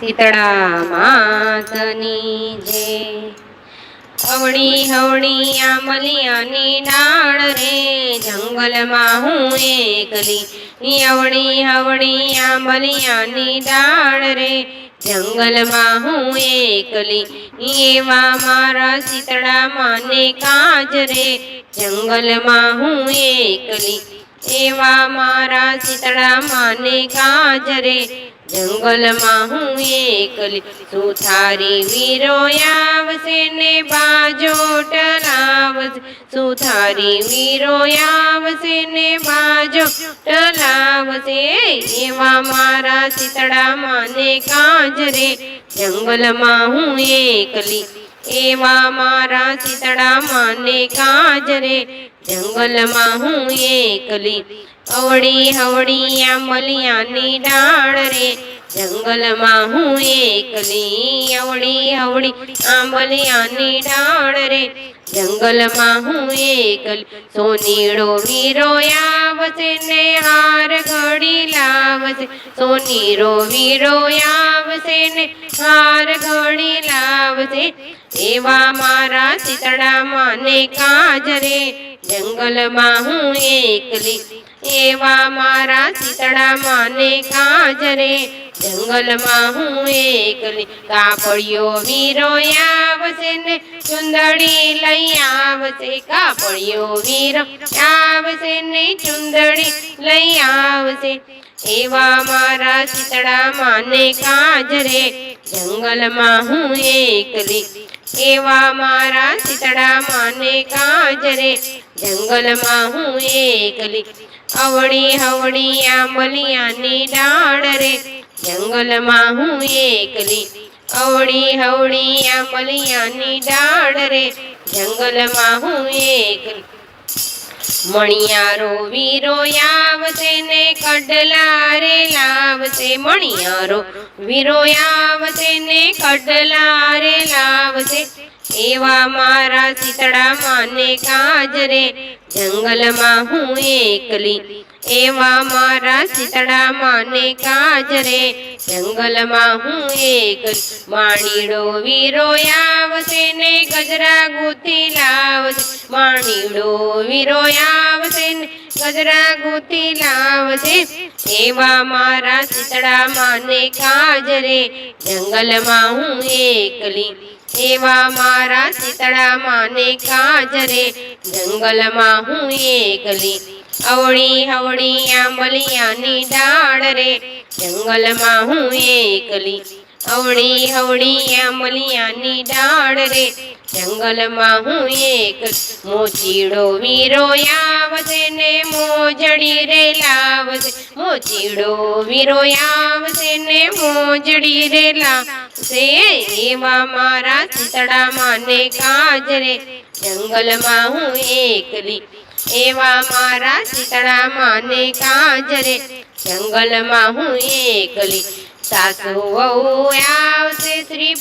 શીતળા માતની જે હવણી હવણી આમલિયાની ડાળ રે. જંગલમાં હું એકલી હવણી હવણી આમલિયાની ડાળ રે. જંગલમાં હું એકલી એવા મારા શીતળા માને કાજ રે. જંગલમાં હું એકલી એવા મારા શીતળા માને કાજ રે. જંગલમાં હું એકલી સુથારી વીરો આવશે ને બાજો ટલાવશે. સુથારી વીરો આવશે ને બાજો ટલાવશે. એવા મારા ચિતડા માને કાજરે જંગલમાં હું એકલી. એવા મારા ચિતડા માને કાજ રે જંગલમાં હું એકલી. અવળી હવળી મલિયાની ડાળ રે. જંગલમાં હું એકલી. અવળી હવળી આંબલિયાની ડાળ રે. જંગલમાં હું એકલી. સોનીડો વીરો આવશે ને હાર ઘડી લાવશે. સોનીરો વીરો આવશે ને હાર ઘડી લાવશે. એવા મારા ચિતડામાં ને કાજરે જંગલમાં હું એકલી. એવા મારા ચિતડામાં ને કાજરે જંગલમાં હું એકલી. કાપડિયો વીરો આવશે ને, ચુંદડી લઈ આવશે. કાપડિયો વીરો આવશે ને, ચુંદડી લઈ આવશે. એવા મારા ચિતડામાં ને કાજરે જંગલમાં હું એકલી. એવા મારા શીતળા માને કાજરે જંગલમાં હું એકલી અવળી હવળી આંબલિયાની ડાળ રે. જંગલમાં હું એકલી અવળી હવળી આંબલિયાની ડાળ રે. જંગલમાં હું એકલી મણિયારો વીરો આવશે ને કડલા લાવશે, મણિયારો વીરો આવશે ને કડલા લાવશે. એવા મારા ચિતડા માને કાજરે જંગલમાં હું એકલી. એવા મારા ચિતડા માને કાજરે જંગલમાં હું એક માણીડો વીરો આવશે ને ગજરા ગૂંથી લાવશે માણીડો વીરો આવશે ગજરા ગોતી લાવશે. એવા મારા ચિતડા માને કાજરે જંગલમાં હું એકલી. એવા મારા ચિતડા માને કાજરે જંગલમાં હું એકલી. અવળી હવળી આંબલિયાની ડાળ રે, જંગલમાં હું એકલી. અવળી હવળી આંબલિયાની ડાળ રે જંગલમાં હું એક મોચીડો વીરો આવશે ને મોજડી રે લાવશે. મોચીડો વીરો આવશે ને મોજડી રે લાવશે. એવા મારા ચિતડા માને કાજરે જંગલમાં હું એકલી. એવા મારા ચિતડા માને કાજરે જંગલમાં હું એકલી. સાસુ વહુ આવશે, શ્રી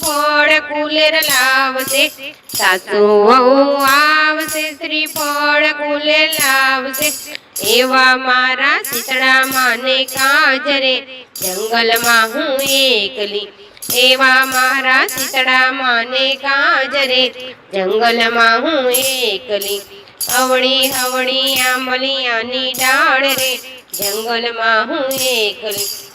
કુલેર લાવશે. સાસુ વહુ આવશે, શ્રી કુલેર લાવશે. એવા મારા ચિતડા માને કાજરે જંગલમાં હું એકલી. એવા મારા ચિતડા માને કાજરે જંગલમાં હું એકલી. અવણી હવણી આંબલિયાની ડાળ રે જંગલમાં હું એકલી.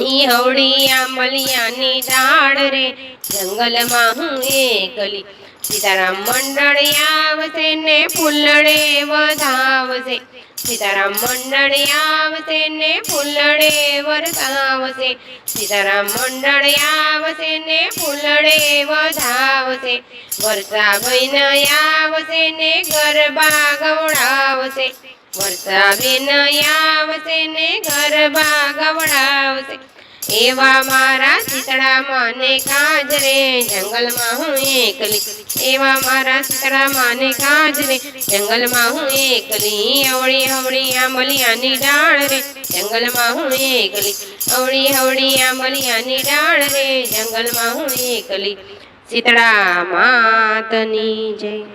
ઈ હવળી આંબલિયાની ડાળ રે જંગલમાં હું એકલી સીતારામ મંડળ આવશે ને ફૂલડે વધાવશે. સીતારામ મંડળ આવશે ને ફૂલડે વરસાવશે. સીતારામ મંડળ આવશે ને ફૂલડે વધાવશે વરસા બહેન આવશે ને ગરબા ગવડાવશે. વરસા બેન આવશે ને ગરબા ગવડાવશે. એવા મારા શીતળા માને કાજરે જંગલમાં હું એકલી. એવા મારા શીતળા માને કાજરે જંગલમાં હું એકલી. અવળી હવળી આંબલિયાની ડાળ રે, જંગલમાં હું એકલી. અવળી હવળી આંબલિયાની ડાળ રે, જંગલમાં હું એકલી. શીતળા માતની જય.